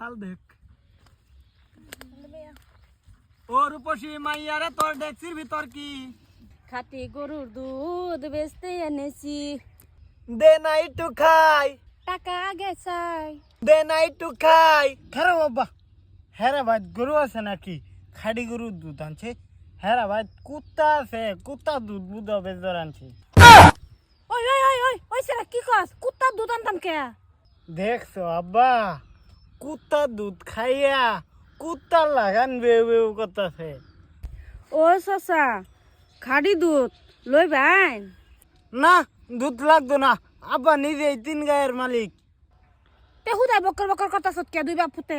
হাল দেখ। ও রূপসী মাইয়ারে তোর ডেক্সির ভিতর কি? খাটি গরুর দুধ বেচতে এনেছি। দে না একটু খাই। টাকা আগে চাই। দে না একটু খাই। হ্যাঁ বাবা। হ্যাঁ ভাই গরু আছে নাকি? খাড়ি গরুর দুধ আনছে। হ্যাঁ ভাই কুত্তা আছে। কুত্তা দুধ বুধ বেজর আনছে। ওই ওই ওই ওই ওই সেরা কি কস? কুত্তার দুধ আনতাম কে? দেখছ আব্বা। কুত্তা দুধ খাইয়া কুত্তা লাগান বেউ বেউ করতেছে। ও সসা খাড়ি দুধ লই ভাই না দুধ লাগতো না আব্বা নিজেই তিন গায়ের মালিক। তে হুদাই বকর বকর কথা সৎকে দুই বাপ ফুতে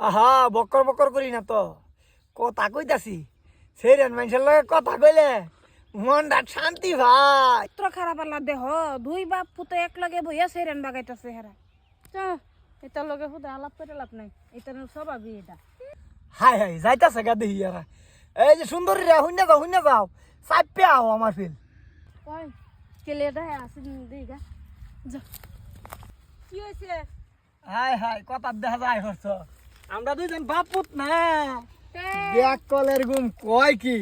আহা বকর বকর করি না তো। কথা কইতাছি সেই রেন মানুষের লগে কথা কইলে মনটা শান্তি ভাই তোর খারাপ আল্লাহ দেহ দুই বাপ ফুতে এক লগে বইয়া সেরেন বাগাইতাছে হেরা। চ। এটা লগে হুদা আলাপ করে লাভ নাই। এটা স্বভাবই এটা। হাই হাই যাইতাছে গা দেখি আর এই যে সুন্দরী রে শূন্য যাও শূন্য যাও। চাপে আও আমার ফিল। ওই কেলে এটা আসি দিগা যা। কি হয়েছে হাই হাই কথা দেখা যায় হচ্ছ আমরা দুইজন বাপুত না। ব্যাক কলের গুম কয় কি?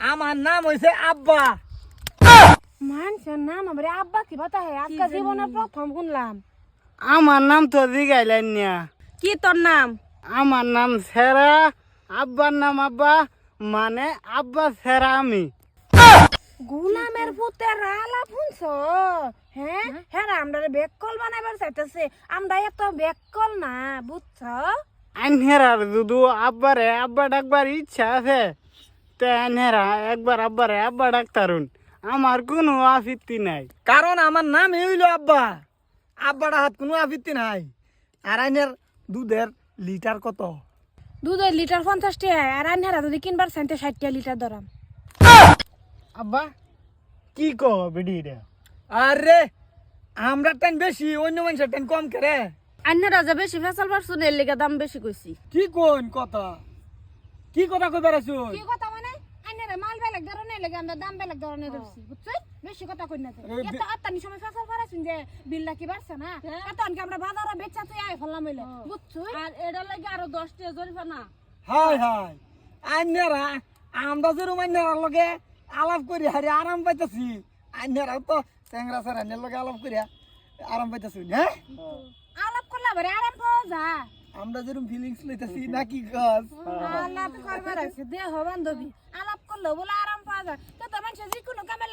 আমার নাম হইছে আব্বা। মানুষের নাম আমার আব্বা কি বাতা হে? আজকে জীবনে প্রথম শুনলাম। আমার নাম তো জিগাইলেন না। কি তোর নাম? আমার নাম সেরা আব্বার নাম আব্বা মানে আব্বা সেরা আমি। গুলামের পুতে রালা ফুনছ হ্যাঁ? হ্যাঁ আমরা বেককল বানাইবার চাইতেছে। আমরা এত বেককল না বুঝছ? আনহেরার দুদু আব্বারে আব্বা ডাকবার ইচ্ছা আছে। তে আনহেরা একবার আব্বারে আব্বা ডাক্তারুন আমার কোনো আপত্তি নাই। কারণ আমার নাম হইল আব্বা। আব্বাটা হাত কোনো আবৃত্তি নাই। আর আইনের দুধের লিটার কত? দুধের লিটার পঞ্চাশ টাকা আর আনহারা যদি কিনবার চাইতে ষাট টাকা লিটার ধরাম। আব্বা কি কহ বেডি রে? আরে আমরা টাইম বেশি অন্য মানুষের টাইম কম করে আনহারা যে বেশি ফেসাল পারছুন এর লিগে দাম বেশি কইছি। কি কোন কথা? কি কথা কই বেড়াছো কি কথা মানে? আনহারা মাল বেলেগ ধরনের লাগে আমরা দাম বেলেগ ধরনের ধরছি বুঝছেন বেশি কথা কই না এত আত্মানি সময় ফেসাল পারাছুন যে বিলটা কি বাড়ছে না? এত আনকে আমরা বাজারে বেচা তুই আয় ফেললাম হইলে। বুঝছ আর এটা লাগে আরও দশ টাকা জরিফানা হাই হাই। আইনেরা আমরা যে রুমাইনার লগে আলাপ করি হারে আরাম পাইতাছি। আইনেরাও তো চেংরা সারানের লগে আলাপ করিয়া আরাম পাইতাছি হ্যাঁ আলাপ করলে আবার আরাম পাওয়া যা আমরা যেরকম ফিলিংস লইতাছি নাকি গাছ আলাপ করবার আছে দেহ বান্ধবী। আলাপ করলে বলে আরাম পাওয়া যায়। তো তো মানুষ যে কোনো কামে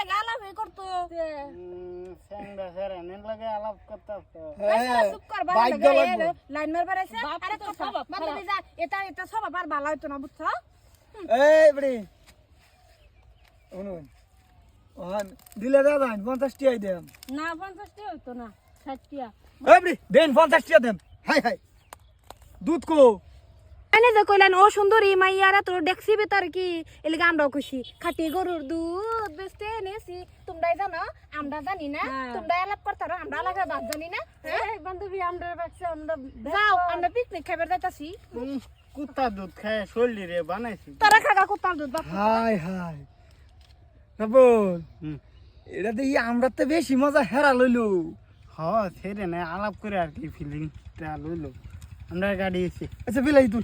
হয়ে করতো স্যাংরা সেরা নেন লাগে আলাপ করতেছে চুপ কর বাবা লাইন মারবার আছে। আরে তো বান্ধবী যা এটা এটা সব আবার ভালো হইতো না বুঝছ? এই বড়ি শুনুন ওহান দিলে দে দেন পঞ্চাশ টিয়াই দেন। না টাকা হইতো না ষাট টাকা এই বড়ি দেন পঞ্চাশ টিয়া দেন। High high. দুধ কো। এনে যে কইলেন ও সুন্দরী মাইয়ারা তোর দেখছি বেতার কি? এলিগা আমরাও খুশি। খাটি গরুর দুধ বেচতে এনেছি। তোমরাই জানো আমরা জানি না। তোমরা আলাপ করতারো আমরা আলাদা বাদ জানি না। হ্যাঁ? বান্ধবী আমরা বাচ্চা আমরা যাও আমরা পিকনিক খাইবার যাইতাছি। কুত্তা দুধ খায় শরীর রে বানাইছি। তোরা খাগা কুত্তার দুধ বাপ। হাই হাই বল হুম। এটা দেখি আমরা তো বেশি মজা হেরা লইলো। হ সেরে না আলাপ করে আর কি ফিলিংটা লইলো। আমরা গাড়ি এসে আচ্ছা বিলাই তুই